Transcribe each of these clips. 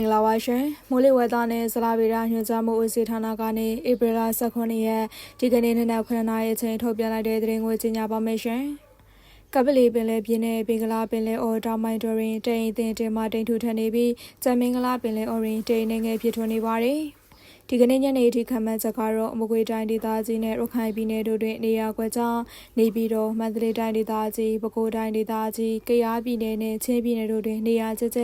္ဂလာပါရှင်မိုးလေဝသနဲ့ဇလာဗေဒညွှန်ကြားမှုဦးစီးဌာနကနေဧပြီလ18ရက်ဒီကနေ့နေ့နက်9နာရီအချိန်ထုတ်ပြန်လိုက်တဲ့သတင်းကိုကြီးညာပါမယ်ရှင်ကပလီပင်လယ်ပြင်းနဲ့ဘင်္ဂလားပင်လယ်အော်တောင်မိုင်ဒရင်တိန်အင်းတင်မှတိန်ထူထပ်နေပြီးကျန်မင်္ဂလာပင်လယ်အော်ရင်တိန်နေငယ်ဖြစ်ထွန်းနေပါတယ် ဒီကနေ့ညနေထိခံမှန်းချက်ကတော့မကွေတိုင်းဒေသကြီးနဲ့ရခိုင်ပြည်နယ်တို့တွင်နေရာကွက်ကြားနေပြည်တော်မန္တလေးတိုင်းဒေသကြီးပဲခူးတိုင်းဒေသကြီးကယားပြည်နယ်နဲ့ချင်းပြည်နယ်တို့တွင်နေရာကျကျ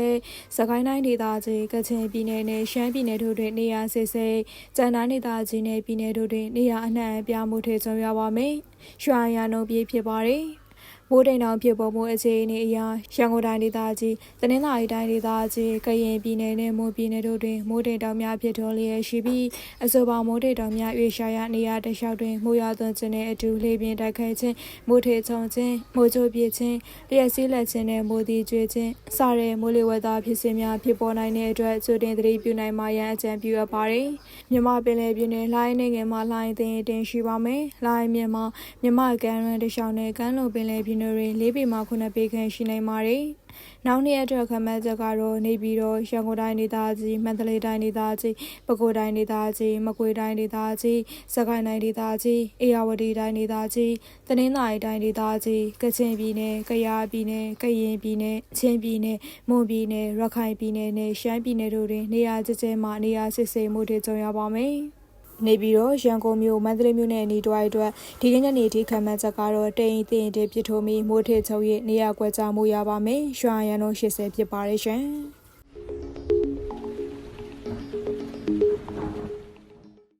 စကိုင်းတိုင်းဒေသကြီးကချင်ပြည်နယ်နဲ့ရှမ်းပြည်နယ်တို့တွင်နေရာစစ်စစ်ကြံတိုင်းဒေသကြီးနဲ့ပြည်နယ်တို့တွင်နေရာအနှံ့အပြားမှုထေဆုံးရပါမယ်။ရွှာရနှုံပြေးဖြစ်ပါတယ်။ မိုးတိမ်တောင်ဖြစ်ပေါ်မှုအခြေအနေအရရန်ကုန်တိုင်းဒေသကြီးတနင်္သာရီတိုင်းဒေသကြီးကရင်ပြည်နယ်နဲ့မွန်ပြည်နယ်တို့တွင်မိုးတိမ်တောင်များဖြစ်ထွန်းလျက်ရှိပြီးအဆိုပါမိုးတိမ်တောင်များရွေရှာရနေရာတစ်လျှောက်တွင်မိုးရွာသွန်းခြင်းနဲ့အတူလေပြင်းတိုက်ခိုက်ခြင်းမိုးထေချုံခြင်းမိုးချိုးပြခြင်းလျက်စီးလက်ခြင်းနဲ့မိုးတီကျွေးခြင်းစတဲ့မိုးလေဝသဖြစ်စဉ်များဖြစ်ပေါ်နိုင်တဲ့အတွက်ကြိုတင်သတိပြုနိုင်မှရန်အကြံပြုအပ်ပါတယ်မြမပင်လယ်ပြည်နယ်လှိုင်းနေငယ်မှာလှိုင်းသိရင်တင်ရှိပါမယ်လှိုင်းမြမှာမြမကမ်းရန်တစ်လျှောက်နဲ့ကမ်းလွန်ပင်လယ်ပြည်နယ်တွင်လေးပေမှ9ပေခန့်ရှိနိုင်ပါတယ်။နောက်နေ့အတွက်ခန့်မှန်းချက်ကတော့နေပြည်တော်ရန်ကုန်တိုင်းဒေသကြီးမန္တလေးတိုင်းဒေသကြီးပဲခူးတိုင်းဒေသကြီးမကွေးတိုင်းဒေသကြီးစကိုင်းတိုင်းဒေသကြီးအေရဝတီတိုင်းဒေသကြီးတနင်္သာရီတိုင်းဒေသကြီးကချင်ပြည်နယ်ကယားပြည်နယ်ကရင်ပြည်နယ်ချင်းပြည်နယ်မွန်ပြည်နယ်ရခိုင်ပြည်နယ်နဲ့ရှမ်းပြည်နယ်တို့တွင်နေရာကျကျမှနေရာစစ်ဆေးမှုတွေကြုံရပါမယ်။ နေပြီးတော့ရန်ကုန်မြို့မန္တလေးမြို့နဲ့အနီးတစ်ဝိုက်အတွက်ဒီကနေ့နေ့ထိခံမှန်းချက်ကတော့တိမ်တင်တင်ပြစ်ထိုးမီမိုးထစ်ချုပ်ရဲ့နေရာကွက်ကြားမှုရပါမယ်။ရွှာရန်တော့80ဖြစ်ပါတယ်ရှင်။